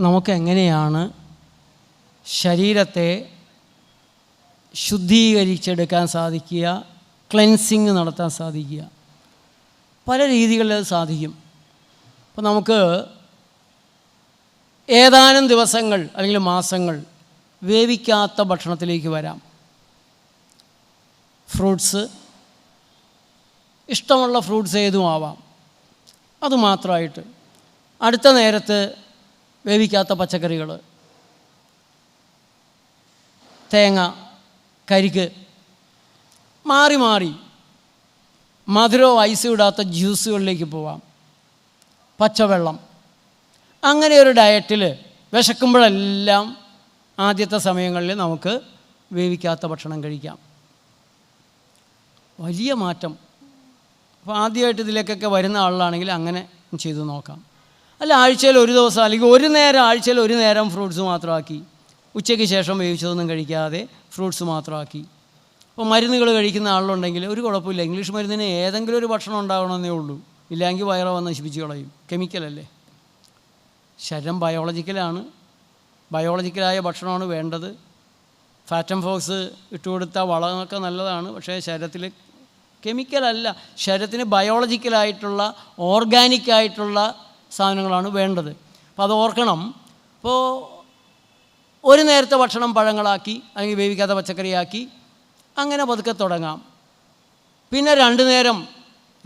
നമുക്കെങ്ങനെയാണ് ശരീരത്തെ ശുദ്ധീകരിച്ചെടുക്കാൻ സാധിക്കുക ക്ലെൻസിങ് നടത്താൻ സാധിക്കുക? പല രീതികളിൽ അത് സാധിക്കും. അപ്പോൾ നമുക്ക് ഏതാനും ദിവസങ്ങൾ അല്ലെങ്കിൽ മാസങ്ങൾ വേവിക്കാത്ത ഭക്ഷണത്തിലേക്ക് വരാം. ഫ്രൂട്ട്സ് ഇഷ്ടമുള്ള ഫ്രൂട്ട്സ് ഏതും ആവാം. അതുമാത്രമായിട്ട് അടുത്ത നേരത്ത് വേവിക്കാത്ത പച്ചക്കറികൾ. തേങ്ങ കരിക്ക് മാറി മാറി മധുരവും ഐസും ഇടാത്ത ജ്യൂസുകളിലേക്ക് പോവാം. പച്ചവെള്ളം. അങ്ങനെ ഒരു ഡയറ്റിൽ വിശക്കുമ്പോഴെല്ലാം ആദ്യത്തെ സമയങ്ങളിൽ നമുക്ക് വേവിക്കാത്ത ഭക്ഷണം കഴിക്കാം. വലിയ മാറ്റം. അപ്പോൾ ആദ്യമായിട്ട് ഇതിലേക്കൊക്കെ വരുന്ന ആളാണെങ്കിൽ അങ്ങനെ ചെയ്തു നോക്കാം. അല്ല ആഴ്ചയിൽ ഒരു ദിവസം അല്ലെങ്കിൽ ഒരു നേരം ആഴ്ചയിൽ ഒരു നേരം ഫ്രൂട്ട്സ് മാത്രമാക്കി. ഉച്ചയ്ക്ക് ശേഷം വേവിച്ചതൊന്നും കഴിക്കാതെ ഫ്രൂട്ട്സ് മാത്രമാക്കി. അപ്പോൾ മരുന്നുകൾ കഴിക്കുന്ന ആളുണ്ടെങ്കിൽ ഒരു കുഴപ്പമില്ല. ഇംഗ്ലീഷ് മരുന്നിന് ഏതെങ്കിലും ഒരു ഭക്ഷണം ഉണ്ടാകണമെന്നേ ഉള്ളൂ. ഇല്ലെങ്കിൽ വയറോ വന്ന് നശിപ്പിച്ച് കളയും. കെമിക്കലല്ലേ ശരീരം ബയോളജിക്കലാണ് ബയോളജിക്കലായ ഭക്ഷണമാണ് വേണ്ടത്. ഫാറ്റം ഫോക്സ് ഇട്ടുകൊടുത്ത വളമൊക്കെ നല്ലതാണ്. പക്ഷേ ശരീരത്തിൽ കെമിക്കലല്ല ശരീരത്തിന് ബയോളജിക്കലായിട്ടുള്ള ഓർഗാനിക് ആയിട്ടുള്ള സാധനങ്ങളാണ് വേണ്ടത്. അപ്പോൾ അത് ഓർക്കണം. അപ്പോൾ ഒരു നേരത്തെ ഭക്ഷണം പഴങ്ങളാക്കി അല്ലെങ്കിൽ വേവിക്കാത്ത പച്ചക്കറിയാക്കി അങ്ങനെ പതുക്കെ തുടങ്ങാം. പിന്നെ രണ്ട് നേരം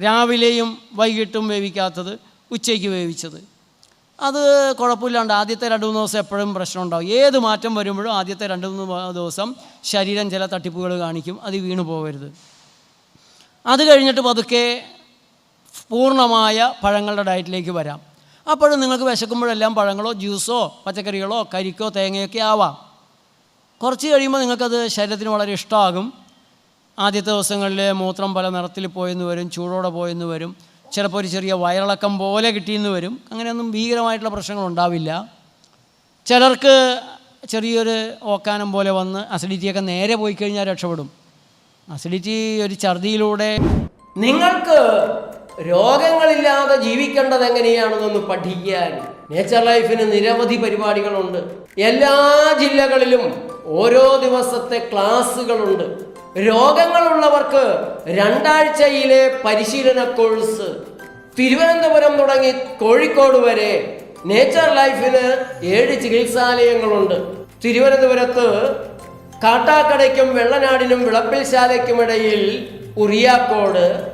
രാവിലെയും വൈകിട്ടും വേവിക്കാത്തത് ഉച്ചയ്ക്ക് വേവിച്ചത്. അത് കുഴപ്പമില്ലാണ്ട് ആദ്യത്തെ രണ്ട് മൂന്ന് ദിവസം എപ്പോഴും പ്രശ്നം ഉണ്ടാവും. ഏത് മാറ്റം വരുമ്പോഴും ആദ്യത്തെ രണ്ട് മൂന്ന് ദിവസം ശരീരം ചില തട്ടിപ്പുകൾ കാണിക്കും അത് വീണു പോകരുത്. അത് കഴിഞ്ഞിട്ട് പതുക്കെ പൂർണമായ പഴങ്ങളുടെ ഡയറ്റിലേക്ക് വരാം. അപ്പോഴും നിങ്ങൾക്ക് വിശക്കുമ്പോഴെല്ലാം പഴങ്ങളോ ജ്യൂസോ പച്ചക്കറികളോ കരിക്കോ തേങ്ങയൊക്കെ ആവാം. കുറച്ച് കഴിയുമ്പോൾ നിങ്ങൾക്കത് ശരീരത്തിന് വളരെ ഇഷ്ടമാകും. ആദ്യത്തെ ദിവസങ്ങളിൽ മൂത്രം പല നിറത്തിൽ പോയെന്ന് വരും ചൂടോടെ പോയെന്ന് വരും. ചിലപ്പോൾ ഒരു ചെറിയ വയറിളക്കം പോലെ കിട്ടിയെന്ന് വരും. അങ്ങനെയൊന്നും ഭീകരമായിട്ടുള്ള പ്രശ്നങ്ങൾ ഉണ്ടാവില്ല. ചിലർക്ക് ചെറിയൊരു ഓക്കാനം പോലെ വന്ന് അസിഡിറ്റിയൊക്കെ നേരെ പോയി കഴിഞ്ഞാൽ രക്ഷപ്പെടും. അസിഡിറ്റി ഒരു ഛർദിയിലൂടെ നിങ്ങൾക്ക് രോഗങ്ങളില്ലാതെ ജീവിക്കേണ്ടത് എങ്ങനെയാണെന്നൊന്ന് പഠിക്കാൻ നേച്ചർ ലൈഫിന് നിരവധി പരിപാടികളുണ്ട്. എല്ലാ ജില്ലകളിലും ഓരോ ദിവസത്തെ ക്ലാസ്സുകളുണ്ട്. രോഗങ്ങളുള്ളവർക്ക് രണ്ടാഴ്ചയിലെ പരിശീലന കോഴ്സ്. തിരുവനന്തപുരം തുടങ്ങി കോഴിക്കോട് വരെ നേച്ചർ ലൈഫിന് ഏഴ് ചികിത്സാലയങ്ങളുണ്ട്. തിരുവനന്തപുരത്ത് കാട്ടാക്കടയ്ക്കും വെള്ളനാടിനും വിളപ്പിൽശാലയ്ക്കുമിടയിൽ ഉറിയാക്കോട്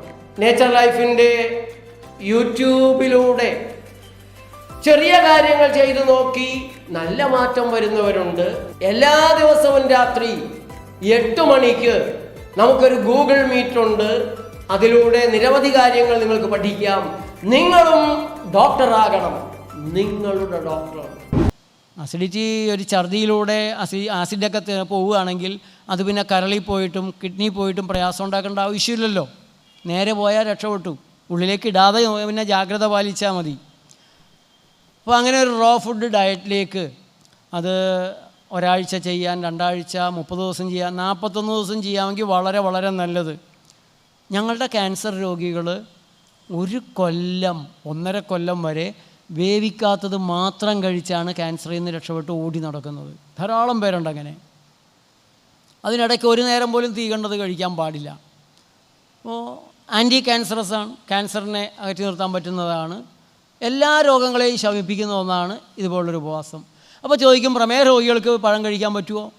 നേച്ചർ ലൈഫിന്റെ യൂട്യൂബിലൂടെ ചെറിയ കാര്യങ്ങൾ ചെയ്തു നോക്കി നല്ല മാറ്റം വരുന്നവരുണ്ട്. എല്ലാ ദിവസവും രാത്രി എട്ട് മണിക്ക് നമുക്കൊരു ഗൂഗിൾ മീറ്റ് ഉണ്ട്. അതിലൂടെ നിരവധി കാര്യങ്ങൾ നിങ്ങൾക്ക് പഠിക്കാം. നിങ്ങളും ഡോക്ടറാകണം നിങ്ങളുടെ ഡോക്ടർ അസിഡിറ്റി ഒരു ഛർദിയിലൂടെ അസി ആസിഡൊക്കെ പോവുകയാണെങ്കിൽ അത് പിന്നെ കരളിൽ പോയിട്ടും കിഡ്നി പോയിട്ടും പ്രയാസം ഉണ്ടാക്കേണ്ട ആവശ്യമില്ലല്ലോ. നേരെ പോയാൽ രക്ഷപ്പെട്ടു. ഉള്ളിലേക്ക് ഇടാതെ പിന്നെ ജാഗ്രത പാലിച്ചാൽ മതി. അപ്പോൾ അങ്ങനെ ഒരു റോ ഫുഡ് ഡയറ്റിലേക്ക് അത് ഒരാഴ്ച ചെയ്യാൻ രണ്ടാഴ്ച മുപ്പത് ദിവസം ചെയ്യാൻ നാൽപ്പത്തൊന്ന് ദിവസം ചെയ്യാമെങ്കിൽ വളരെ വളരെ നല്ലത്. ഞങ്ങളുടെ ക്യാൻസർ രോഗികൾ ഒരു കൊല്ലം ഒന്നര കൊല്ലം വരെ വേവിക്കാത്തത് മാത്രം കഴിച്ചാണ് ക്യാൻസറിൽ നിന്ന് രക്ഷപ്പെട്ട് ഓടി നടക്കുന്നത്. ധാരാളം പേരുണ്ട് അങ്ങനെ. അതിനിടയ്ക്ക് ഒരു നേരം പോലും തീ കണ്ടത് കഴിക്കാൻ പാടില്ല. അപ്പോൾ ആന്റി ക്യാൻസറസ് ആണ് ക്യാൻസറിനെ അകറ്റി നിർത്താൻ പറ്റുന്നതാണ്. എല്ലാ രോഗങ്ങളെയും ശമിപ്പിക്കുന്ന ഒന്നാണ് ഇതുപോലുള്ളൊരു ഉപവാസം. അപ്പോൾ ചോദിക്കും പ്രമേഹ രോഗികൾക്ക് പഴം കഴിക്കാൻ പറ്റുമോ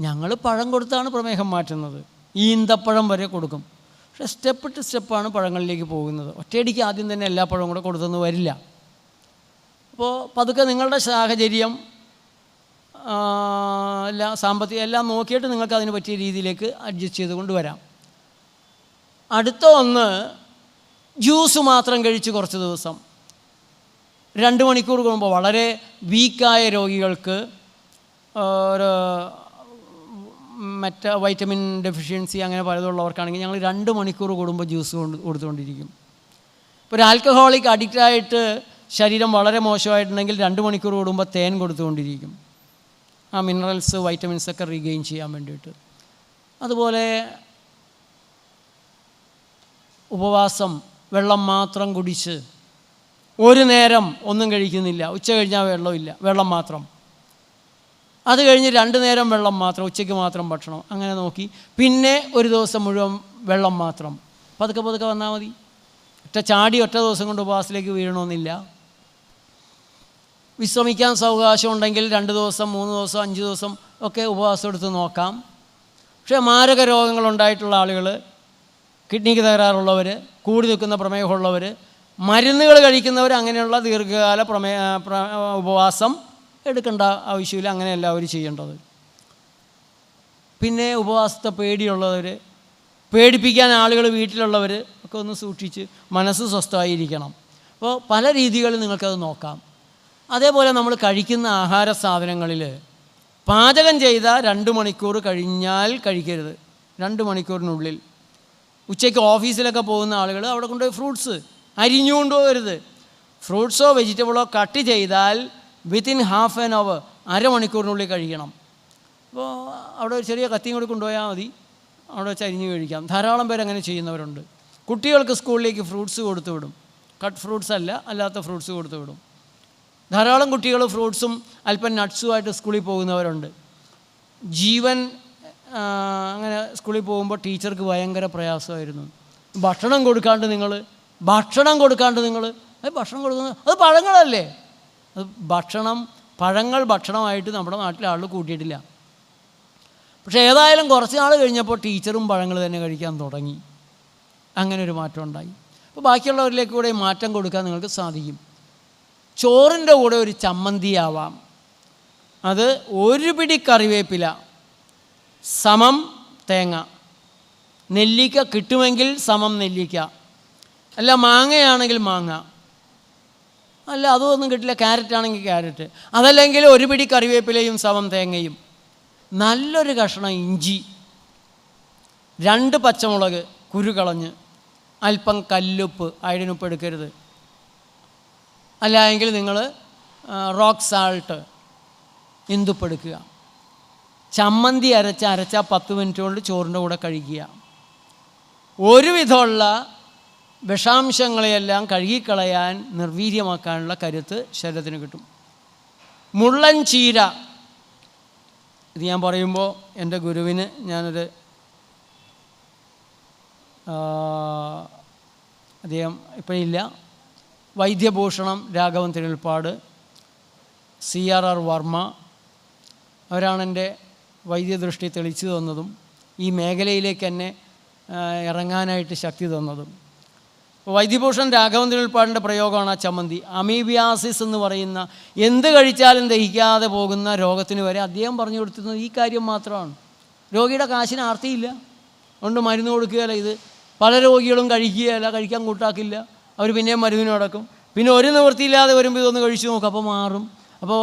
ഞങ്ങൾ പഴം കൊടുത്താണ് പ്രമേഹം മാറ്റുന്നത്. ഈന്തപ്പഴം വരെ കൊടുക്കും. പക്ഷേ സ്റ്റെപ്പ് ടു സ്റ്റെപ്പാണ് പഴങ്ങളിലേക്ക് പോകുന്നത്. ഒറ്റയടിക്ക് ആദ്യം തന്നെ എല്ലാ പഴവും കൂടെ കൊടുത്തൊന്നും വരില്ല. അപ്പോൾ പതുക്കെ നിങ്ങളുടെ സാഹചര്യം എല്ലാ സാമ്പത്തികം എല്ലാം നോക്കിയിട്ട് നിങ്ങൾക്ക് അതിന് പറ്റിയ രീതിയിലേക്ക് അഡ്ജസ്റ്റ് ചെയ്ത് കൊണ്ടുവരാം അടുത്ത ഒന്ന് ജ്യൂസ് മാത്രം കഴിച്ച് കുറച്ച് ദിവസം. രണ്ട് മണിക്കൂർ കൂടുമ്പോൾ വളരെ വീക്കായ രോഗികൾക്ക് ഒരു മറ്റ വൈറ്റമിൻ ഡെഫിഷ്യൻസി അങ്ങനെ പലതുള്ളവർക്കാണെങ്കിൽ ഞങ്ങൾ രണ്ട് മണിക്കൂർ കൂടുമ്പോൾ ജ്യൂസ് കൊണ്ട് കൊടുത്തുകൊണ്ടിരിക്കും. ഇപ്പോൾ ഒരു ആൽക്കഹോളിക് അഡിക്റ്റായിട്ട് ശരീരം വളരെ മോശമായിട്ടുണ്ടെങ്കിൽ രണ്ട് മണിക്കൂർ കൂടുമ്പോൾ തേൻ കൊടുത്തുകൊണ്ടിരിക്കും. ആ മിനറൽസ് വൈറ്റമിൻസ് ഒക്കെ റീഗെയിൻ ചെയ്യാൻ വേണ്ടിയിട്ട്. അതുപോലെ ഉപവാസം വെള്ളം മാത്രം കുടിച്ച് ഒരു നേരം ഒന്നും കഴിക്കുന്നില്ല. ഉച്ച കഴിഞ്ഞാൽ വെള്ളമില്ല വെള്ളം മാത്രം. അത് കഴിഞ്ഞ് രണ്ട് നേരം വെള്ളം മാത്രം ഉച്ചയ്ക്ക് മാത്രം ഭക്ഷണം. അങ്ങനെ നോക്കി. പിന്നെ ഒരു ദിവസം മുഴുവൻ വെള്ളം മാത്രം. പതുക്കെ പതുക്കെ വന്നാൽ മതി. ഒറ്റ ചാടി ഒറ്റ ദിവസം കൊണ്ട് ഉപവാസത്തിലേക്ക് വീഴണമെന്നില്ല വിശ്രമിക്കാൻ സൗകാശം ഉണ്ടെങ്കിൽ രണ്ട് ദിവസം മൂന്ന് ദിവസം അഞ്ച് ദിവസം ഒക്കെ ഉപവാസം എടുത്ത് നോക്കാം. പക്ഷേ മാരക രോഗങ്ങളുണ്ടായിട്ടുള്ള ആളുകൾ കിഡ്നിക്ക് തകരാറുള്ളവർ കൂടി നിൽക്കുന്ന പ്രമേഹമുള്ളവർ മരുന്നുകൾ കഴിക്കുന്നവർ അങ്ങനെയുള്ള ദീർഘകാല പ്രമേയ പ്ര- ഉപവാസം എടുക്കേണ്ട ആവശ്യമില്ല. അങ്ങനെയല്ല അവർ ചെയ്യേണ്ടത്. പിന്നെ ഉപവാസത്തെ പേടിയുള്ളവർ പേടിപ്പിക്കാൻ ആളുകൾ വീട്ടിലുള്ളവർ ഒക്കെ ഒന്ന് സൂക്ഷിച്ച് മനസ്സ് സ്വസ്ഥമായിരിക്കണം. അപ്പോൾ പല രീതികളിൽ നിങ്ങൾക്കത് നോക്കാം. അതേപോലെ നമ്മൾ കഴിക്കുന്ന ആഹാര സാധനങ്ങളിൽ പാചകം ചെയ്ത രണ്ട് മണിക്കൂർ കഴിഞ്ഞാൽ കഴിക്കരുത്. രണ്ട് മണിക്കൂറിനുള്ളിൽ. ഉച്ചയ്ക്ക് ഓഫീസിലൊക്കെ പോകുന്ന ആളുകൾ അവിടെ കൊണ്ടുപോയി ഫ്രൂട്ട്സ് അരിഞ്ഞുകൊണ്ട് പോകരുത് ഫ്രൂട്ട്സോ വെജിറ്റബിളോ കട്ട് ചെയ്താൽ വിത്തിൻ ഹാഫ് ആൻ അവർ അരമണിക്കൂറിനുള്ളിൽ കഴിക്കണം. അപ്പോൾ അവിടെ ഒരു ചെറിയ കത്തിയും കൂടി കൊണ്ടുപോയാൽ മതി. അവിടെ വെച്ച് അരിഞ്ഞ് കഴിക്കാം. ധാരാളം പേര് അങ്ങനെ ചെയ്യുന്നവരുണ്ട്. കുട്ടികൾക്ക് സ്കൂളിലേക്ക് ഫ്രൂട്ട്സ് കൊടുത്തു വിടും. കട്ട് ഫ്രൂട്ട്സ് അല്ല അല്ലാത്ത ഫ്രൂട്ട്സ് കൊടുത്തു വിടും. ധാരാളം കുട്ടികൾ ഫ്രൂട്ട്സും അല്പം നട്ട്സുമായിട്ട് സ്കൂളിൽ പോകുന്നവരുണ്ട്. ജീവൻ അങ്ങനെ സ്കൂളിൽ പോകുമ്പോൾ ടീച്ചർക്ക് ഭയങ്കര പ്രയാസമായിരുന്നു. ഭക്ഷണം കൊടുക്കാണ്ട് നിങ്ങൾ ഭക്ഷണം കൊടുക്കാണ്ട് നിങ്ങൾ അത് ഭക്ഷണം കൊടുക്കുന്നത് അത് പഴങ്ങളല്ലേ? അത് ഭക്ഷണം പഴങ്ങൾ ഭക്ഷണമായിട്ട് നമ്മുടെ നാട്ടിലെ ആളുകൾ കൂട്ടിയിട്ടില്ല. പക്ഷേ ഏതായാലും കുറച്ച് നാൾ കഴിഞ്ഞപ്പോൾ ടീച്ചറും പഴങ്ങൾ തന്നെ കഴിക്കാൻ തുടങ്ങി. അങ്ങനെ ഒരു മാറ്റം ഉണ്ടായി. അപ്പോൾ ബാക്കിയുള്ളവരിലേക്ക് കൂടെ മാറ്റം കൊടുക്കാൻ നിങ്ങൾക്ക് സാധിക്കും. ചോറിന്റെ കൂടെ ഒരു ചമ്മന്തിയാവാം. അത് ഒരു പിടി കറിവേപ്പില സമം തേങ്ങ. നെല്ലിക്ക കിട്ടുമെങ്കിൽ സമം നെല്ലിക്ക. അല്ല മാങ്ങയാണെങ്കിൽ മാങ്ങ. അല്ല അതൊന്നും കിട്ടില്ല ക്യാരറ്റ് ആണെങ്കിൽ ക്യാരറ്റ്. അതല്ലെങ്കിൽ ഒരു പിടി കറിവേപ്പിലയും സമം തേങ്ങയും. നല്ലൊരു കഷ്ണം ഇഞ്ചി. രണ്ട് പച്ചമുളക് കുരു കളഞ്ഞ്. അല്പം കല്ലുപ്പ് അയഡിനുപ്പ് എടുക്കരുത്. അല്ല നിങ്ങൾ റോക്ക് സാൾട്ട് ഇന്ദുപ്പ് എടുക്കുക. ചമ്മന്തി അരച്ച അരച്ച പത്ത് മിനിറ്റ് കൊണ്ട് ചോറിന്റെ കൂടെ കഴിക്കുക ഒരുവിധമുള്ള വിഷാംശങ്ങളെയെല്ലാം കഴുകിക്കളയാൻ നിർവീര്യമാക്കാനുള്ള കരുത്ത് ശരീരത്തിന് കിട്ടും. മുള്ളൻ ചീര. ഇത് ഞാൻ പറയുമ്പോൾ എന്റെ ഗുരുവിന് ഞാനൊരു അദ്ദേഹം അദ്ദേഹം ഇല്ല. വൈദ്യഭൂഷണം Raghavan Thirulpad C R R Varma. അവരാണ് എന്റെ വൈദ്യദൃഷ്ടി തെളിച്ചു തന്നതും ഈ മേഖലയിലേക്ക് എന്നെ ഇറങ്ങാനായിട്ട് ശക്തി തന്നതും. വൈദ്യഭൂഷൺ രാഘവൻ ഉൾപ്പാടിന്റെ പ്രയോഗമാണ് ആ ചമ്മന്തി. അമീബിയാസിസ് എന്ന് പറയുന്ന എന്ത് കഴിച്ചാലും ദഹിക്കാതെ പോകുന്ന രോഗത്തിന് വരെ അദ്ദേഹം പറഞ്ഞു കൊടുത്തിരുന്നത് ഈ കാര്യം മാത്രമാണ്. രോഗിയുടെ കാശിന് ആർത്തിയില്ല. അതുകൊണ്ട് മരുന്ന് കൊടുക്കുകയല്ല ഇത്. പല രോഗികളും കഴിക്കുകയല്ല കഴിക്കാൻ കൂട്ടാക്കില്ല. അവർ പിന്നെയും മരുന്നിന് നടക്കും പിന്നെ ഒരു നിവൃത്തിയില്ലാതെ വരുമ്പോൾ ഇതൊന്ന് കഴിച്ചു നോക്കും അപ്പോൾ മാറും. അപ്പോൾ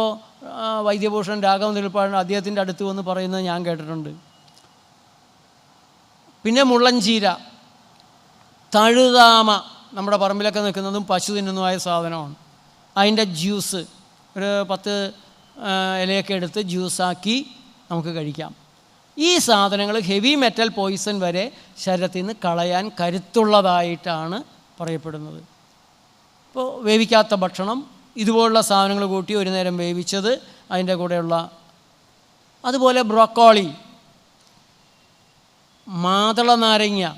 വൈദ്യഭൂഷൺ രാഘവ നിൽപ്പാടൻ അദ്ദേഹത്തിന്റെ അടുത്ത് വന്ന് പറയുന്നത് ഞാൻ കേട്ടിട്ടുണ്ട്. പിന്നെ മുള്ളഞ്ചീര തഴുതാമ നമ്മുടെ പറമ്പിലൊക്കെ നിൽക്കുന്നതും പശു തിന്നുന്നതുമായ സാധനമാണ്. അതിന്റെ ജ്യൂസ് ഒരു പത്ത് ഇലയൊക്കെ എടുത്ത് ജ്യൂസാക്കി നമുക്ക് കഴിക്കാം. ഈ സാധനങ്ങൾ ഹെവി മെറ്റൽ പോയിസൺ വരെ ശരീരത്തിൽ നിന്ന് കളയാൻ കരുത്തുള്ളതായിട്ടാണ് പറയപ്പെടുന്നത്. ഇപ്പോൾ വേവിക്കാത്ത ഭക്ഷണം ഇതുപോലുള്ള സാധനങ്ങൾ കൂട്ടി ഒരു നേരം വേവിച്ചത് അതിന്റെ കൂടെയുള്ള അതുപോലെ ബ്രോക്കോളി മാതള നാരങ്ങ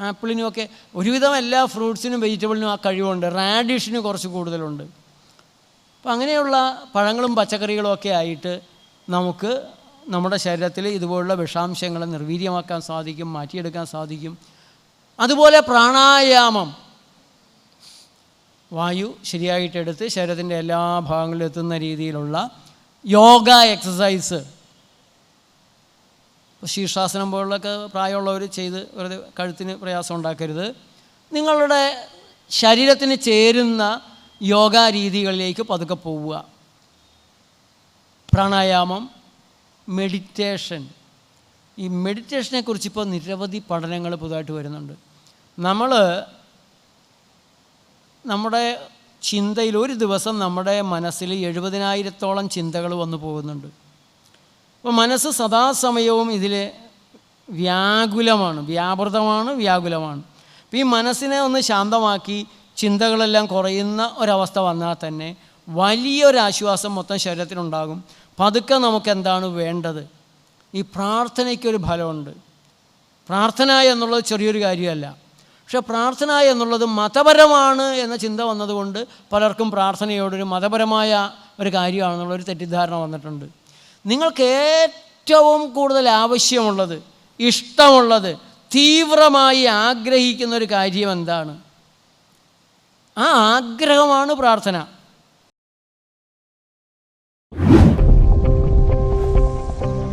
ആപ്പിളിനുമൊക്കെ ഒരുവിധം എല്ലാ ഫ്രൂട്ട്സിനും വെജിറ്റബിളിനും ആ കഴിവുണ്ട്. റാഡിഷിന് കുറച്ച് കൂടുതലുണ്ട്. അപ്പം അങ്ങനെയുള്ള പഴങ്ങളും പച്ചക്കറികളും ഒക്കെ ആയിട്ട് നമുക്ക് നമ്മുടെ ശരീരത്തിൽ ഇതുപോലുള്ള വിഷാംശങ്ങളെ നിർവീര്യമാക്കാൻ സാധിക്കും മാറ്റിയെടുക്കാൻ സാധിക്കും. അതുപോലെ പ്രാണായാമം. വായു ശരിയായിട്ടെടുത്ത് ശരീരത്തിന്റെ എല്ലാ ഭാഗങ്ങളിലും എത്തുന്ന രീതിയിലുള്ള യോഗ എക്സസൈസ് ശീർഷാസനം പോലുള്ളൊക്കെ പ്രായമുള്ളവർ ചെയ്ത് വെറുതെ കഴുത്തിന് പ്രയാസം ഉണ്ടാക്കരുത്. നിങ്ങളുടെ ശരീരത്തിന് ചേരുന്ന യോഗ രീതികളിലേക്ക് പതുക്കെ പോവുക. പ്രാണായാമം മെഡിറ്റേഷൻ ഈ മെഡിറ്റേഷനെ കുറിച്ച് ഇപ്പോൾ നിരവധി പഠനങ്ങൾ പുതുതായിട്ട് വരുന്നുണ്ട്. നമ്മൾ നമ്മുടെ ചിന്തയിൽ ഒരു ദിവസം നമ്മുടെ മനസ്സിൽ എഴുപതിനായിരത്തോളം ചിന്തകൾ വന്നു പോകുന്നുണ്ട്. അപ്പോൾ മനസ്സ് സദാസമയവും ഇതിൽ വ്യാകുലമാണ് വ്യാപൃതമാണ് വ്യാകുലമാണ്. അപ്പോൾ ഈ മനസ്സിനെ ഒന്ന് ശാന്തമാക്കി ചിന്തകളെല്ലാം കുറയുന്ന ഒരവസ്ഥ വന്നാൽ തന്നെ വലിയൊരാശ്വാസം മൊത്തം ശരീരത്തിനുണ്ടാകും പതുക്കെ നമുക്ക് എന്താണ് വേണ്ടത്? ഈ പ്രാർത്ഥനയ്ക്കൊരു ഫലമുണ്ട്. പ്രാർത്ഥന എന്നുള്ളത് ചെറിയൊരു കാര്യമല്ല. പക്ഷെ പ്രാർത്ഥന എന്നുള്ളത് മതപരമാണ് എന്ന ചിന്ത വന്നതുകൊണ്ട് പലർക്കും പ്രാർത്ഥനയോടൊരു മതപരമായ ഒരു കാര്യമാണെന്നുള്ളൊരു തെറ്റിദ്ധാരണ വന്നിട്ടുണ്ട്. നിങ്ങൾക്ക് ഏറ്റവും കൂടുതൽ ആവശ്യമുള്ളത് ഇഷ്ടമുള്ളത് തീവ്രമായി ആഗ്രഹിക്കുന്ന ഒരു കാര്യം എന്താണ്? ആ ആഗ്രഹമാണ് പ്രാർത്ഥന.